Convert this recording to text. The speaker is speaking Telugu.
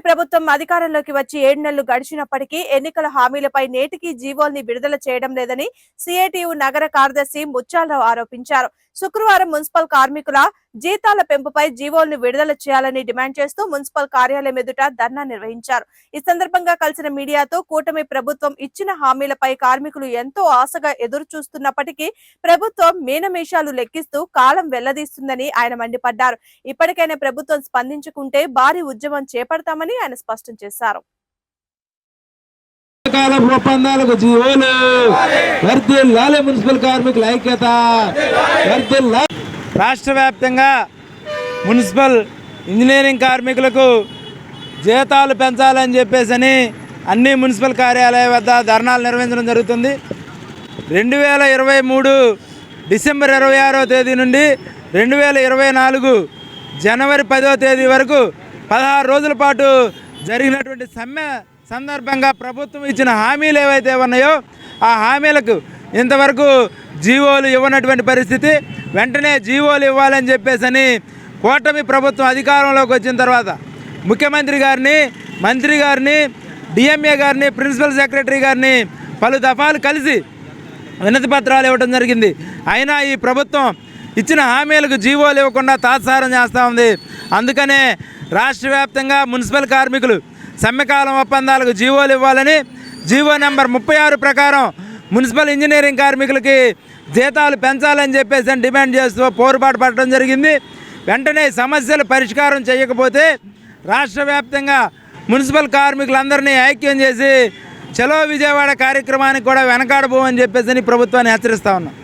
ప్రభుత్వం అధికారంలోకి వచ్చి ఏడు నెలలు గడిచినప్పటికీ ఎన్నికల హామీలపై నేటికి జీవోల్ని విడుదల చేయడం లేదని సిఐటియు నగర కార్యదర్శి ముత్యాలరావు ఆరోపించారు. శుక్రవారం మున్సిపల్ కార్మికుల జీతాల పెంపుపై జీవోల్ని విడుదల చేయాలని డిమాండ్ చేస్తూ మున్సిపల్ కార్యాలయం ఎదుట ధర్నా నిర్వహించారు. ఈ సందర్భంగా కలిసిన మీడియాతో కూటమి ప్రభుత్వం ఇచ్చిన హామీలపై కార్మికులు ఎంతో ఆశగా ఎదురు చూస్తున్నప్పటికీ ప్రభుత్వం మీనమేషాలు లెక్కిస్తూ కాలం వెల్లదీస్తుందని ఆయన మండిపడ్డారు. ఇప్పటికైనా ప్రభుత్వం స్పందించుకుంటే భారీ ఉద్యమం చేపడతామని ఆయన స్పష్టం చేశారు. కాలం ఒప్పందాలకు జీవోలు. వర్ధిల్లాలి మున్సిపల్ కార్మికుల ఐక్యత. వర్దిల్లా రాష్ట్ర వ్యాప్తంగా మున్సిపల్ ఇంజనీరింగ్ కార్మికులకు జీతాలు పెంచాలని చెప్పేసి అన్ని మున్సిపల్ కార్యాలయ వద్ద ధర్నాలు నిర్వహించడం జరుగుతుంది. రెండు వేల ఇరవై మూడు డిసెంబర్ ఇరవై ఆరో తేదీ నుండి రెండు వేల ఇరవై నాలుగు జనవరి పదో తేదీ వరకు పదహారు రోజుల పాటు జరిగినటువంటి సమ్మె సందర్భంగా ప్రభుత్వం ఇచ్చిన హామీలు ఏవైతే ఉన్నాయో ఆ హామీలకు ఇంతవరకు జీవోలు ఇవ్వనటువంటి పరిస్థితి. వెంటనే జీవోలు ఇవ్వాలని చెప్పేసని కూటమి ప్రభుత్వం అధికారంలోకి వచ్చిన తర్వాత ముఖ్యమంత్రి గారిని మంత్రి గారిని డిఎంఏ గారిని ప్రిన్సిపల్ సెక్రటరీ గారిని పలు దఫాలు కలిసి వినతి పత్రాలు ఇవ్వడం జరిగింది. అయినా ఈ ప్రభుత్వం ఇచ్చిన హామీలకు జీవోలు ఇవ్వకుండా తాత్సారం చేస్తూ ఉంది. అందుకనే రాష్ట్ర వ్యాప్తంగా మున్సిపల్ కార్మికులు సమ్మెకాలం ఒప్పందాలకు జీవోలు ఇవ్వాలని జీవో నెంబర్ ముప్పై ఆరు ప్రకారం మున్సిపల్ ఇంజనీరింగ్ కార్మికులకి జీతాలు పెంచాలని చెప్పేసి అని డిమాండ్ చేస్తూ పోరుబాటు పడటం జరిగింది. వెంటనే సమస్యలు పరిష్కారం చేయకపోతే రాష్ట్ర వ్యాప్తంగా మున్సిపల్ కార్మికులందరినీ ఐక్యం చేసి చలో విజయవాడ కార్యక్రమానికి కూడా వెనకాడబోమని చెప్పేసి ప్రభుత్వాన్ని హెచ్చరిస్తా ఉన్నాం.